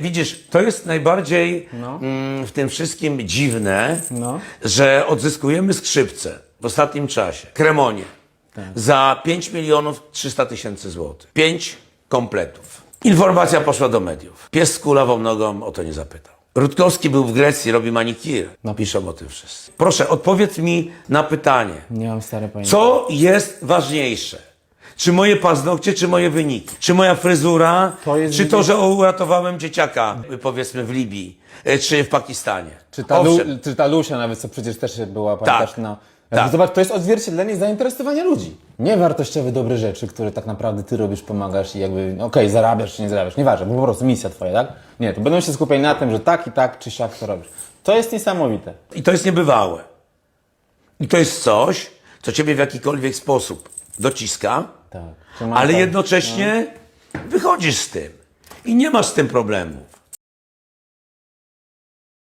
Widzisz, to jest najbardziej mm, w tym wszystkim dziwne, No. że odzyskujemy skrzypce w ostatnim czasie. Kremonie. Za 5 milionów 300 tysięcy złotych. 5 kompletów. Informacja poszła do mediów. Pies z kulawą nogą o to nie zapytał. Rutkowski był w Grecji, robi manikir. No. Piszą o tym wszyscy. Proszę, odpowiedz mi na pytanie. Nie mam stare pojęcia. Co jest ważniejsze? Czy moje paznokcie, czy moje wyniki? Czy moja fryzura? To jest czy to, że uratowałem dzieciaka, powiedzmy w Libii, e, czy w Pakistanie? Czy ta, Lu, czy ta Lusia nawet, co przecież też była, pamiętasz, na... Tak. Zobacz, to jest odzwierciedlenie zainteresowania ludzi. Nie wartościowe, dobre rzeczy, które tak naprawdę ty robisz, pomagasz i jakby, no okej, zarabiasz czy nie zarabiasz, nieważne, bo po prostu misja twoja, tak? Nie, to będą się skupiać na tym, że tak i tak, czy siak to robisz. To jest niesamowite. I to jest niebywałe. I to jest coś, co ciebie w jakikolwiek sposób dociska, Tak. Ale jednocześnie wychodzisz z tym. I nie masz z tym problemów.